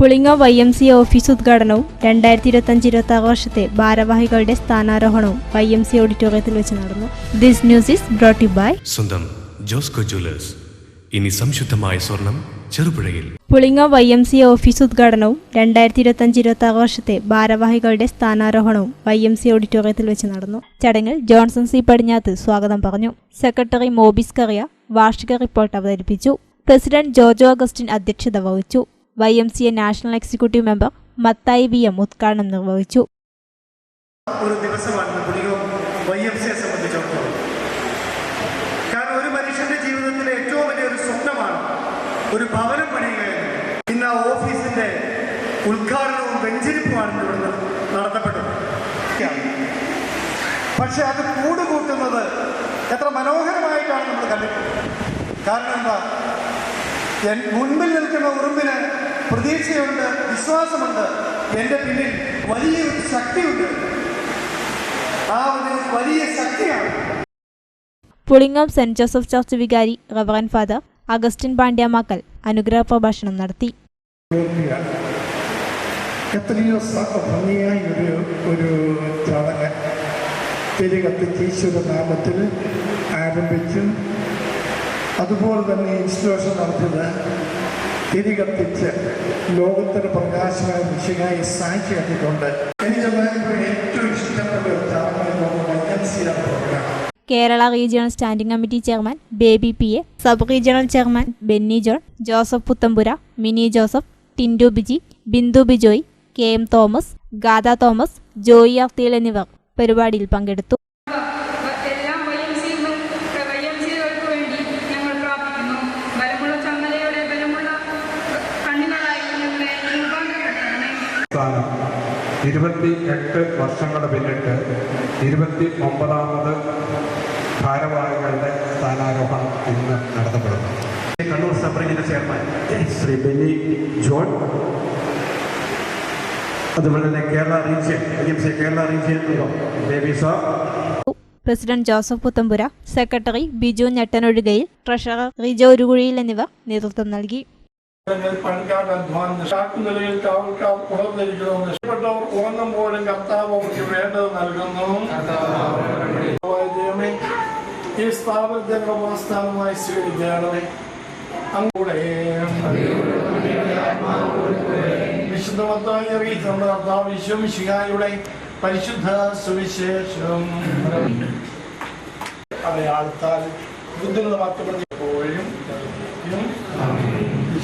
പുളിങ്ങ Y M C office ഉദ്ഘാടനവും രണ്ടായിരത്തി ഇരുപത്തഞ്ച് ഇരുപത്തി ആറ് വർഷത്തെ ഭാരവാഹികളുടെ സ്ഥാനാരോഹണവും വൈ എം സി ഓഡിറ്റോറിയത്തിൽ വെച്ച് നടന്നു. This news is brought by സ്വന്തം ജോസ്കോ ജ്വല്ലേഴ്സ്. ഇനി സംശുദ്ധമായ സ്വർണം ചെറുപുഴയിൽ. പുളിങ്ങ വൈ എം സി ഓഫീസ് ഉദ്ഘാടനവും രണ്ടായിരത്തി ഇരുപത്തഞ്ച് ഇരുപത്തി ആറ് വർഷത്തെ ഭാരവാഹികളുടെ സ്ഥാനാരോഹണവും വൈ എം സി ഓഡിറ്റോറിയത്തിൽ വെച്ച് നടന്നു. ചടങ്ങിൽ ജോൺസൺ സി പടിഞ്ഞാത്ത് സ്വാഗതം പറഞ്ഞു. സെക്രട്ടറി മോബിസ് കറിയ വാർഷിക റിപ്പോർട്ട് അവതരിപ്പിച്ചു. പ്രസിഡന്റ് ജോജോ അഗസ്റ്റിൻ അധ്യക്ഷത വഹിച്ചു. Y M C A national executive member Mathai V M ഉദ്ഘാടനം നിർവഹിച്ചു. ഒരു ദിവസമാണ് വൈ എം സിയെ സംബന്ധിച്ചിടത്തോളം. കാരണം ഒരു മനുഷ്യന്റെ ജീവിതത്തിലെ ഏറ്റവും വലിയൊരു സ്വപ്നമാണ് ഒരു ഭവനം പണിയുക. ഇന്ന് ആ ഓഫീസിന്റെ ഉദ്ഘാടനവും വെഞ്ചരിപ്പുമാണ് ഇവിടെ നടത്തപ്പെട്ടത്. പക്ഷെ അത് കൂടുകൂട്ടുന്നത് എത്ര മനോഹരമായിട്ടാണ് നമ്മൾ കണ്ടിട്ടുള്ളത്. കാരണം എന്താ? മുൻപിൽ നിൽക്കുന്ന ഉറുമ്പിന് പ്രതീക്ഷയുണ്ട് വിശ്വാസമുണ്ട്. എന്റെ പിന്നിൽ വലിയൊരു ശക്തിയുണ്ട്. ആ ഒരു വലിയ ശക്തിയാണ്. പുളിങ്ങം സെന്റ് ജോസഫ് ചർച്ച് വികാരി റവറൻ ഫാദർ അഗസ്റ്റിൻ പാണ്ഡ്യാമാക്കൽ അനുഗ്രഹ പ്രഭാഷണം നടത്തി. എത്രയോ ഭംഗിയായി ഒരു ഒരു ചടങ്ങ്. തിരി കത്തിച്ച് ഈശ്വര നാമത്തിൽ ആരംഭിച്ചു. അതുപോലെ തന്നെ ഇൻസ്റ്റലേഷൻ നടത്തിയത് തിരി കത്തിച്ച് ലോകത്തിന് പ്രകാശമായ ദിശയായി സാക്ഷി എനിക്ക് ഏറ്റവും ഇഷ്ടപ്പെട്ട ഒരു Kerala regional standing committee chairman Baby P A sub regional chairman Benny John Joseph Puthampura Mini Joseph Tindu Biji Bindu Bijoy K M Thomas Gatha Thomas Joy ആർത്തിയിൽ എന്നിവർ പരിപാടിയിൽ പങ്കെടുത്തു. സ്ഥാനം ഇരുപത്തി എട്ട് വർഷങ്ങൾ പിന്നിട്ട് ഇരുപത്തി ഒമ്പതാമത് ഭാരവാഹികളുടെ സ്ഥാനാരോഹണം ഇന്ന് നടത്തപ്പെടുന്നു. Kannur sub regional chairman Shri Benny John. അതുപോലെ തന്നെ Kerala region Kerala region Baby sir president Joseph Puthampura secretary Biju Njettanozhukayil treasurer Rijo Urukuzhiyil എന്നിവർ നേതൃത്വം നൽകി. പണിക്കാരുടെ അധ്വാനം ഷാക്ക് നിലയിൽ കാവൽക്കാർ ഉണർന്നിരിക്കണമെന്ന് ഇഷ്ടപ്പെട്ടവർ ഉറങ്ങുമ്പോഴും കർത്താവ് അവർക്ക് വേണ്ടത് നൽകുന്നു. ദൈവമേ, ഈ സ്ഥാപനത്തെ പ്രസ്ഥാനമായി സ്വീകരിക്കണമേ അങ്ങൂടെ. വിശുദ്ധമത്തായി അറിയിച്ച നമ്മുടെ കർത്താവ് വിശ്വമിശിഹായുടെ പരിശുദ്ധ സുവിശേഷം. അടയാളത്താൽ ബുദ്ധിമുട്ട്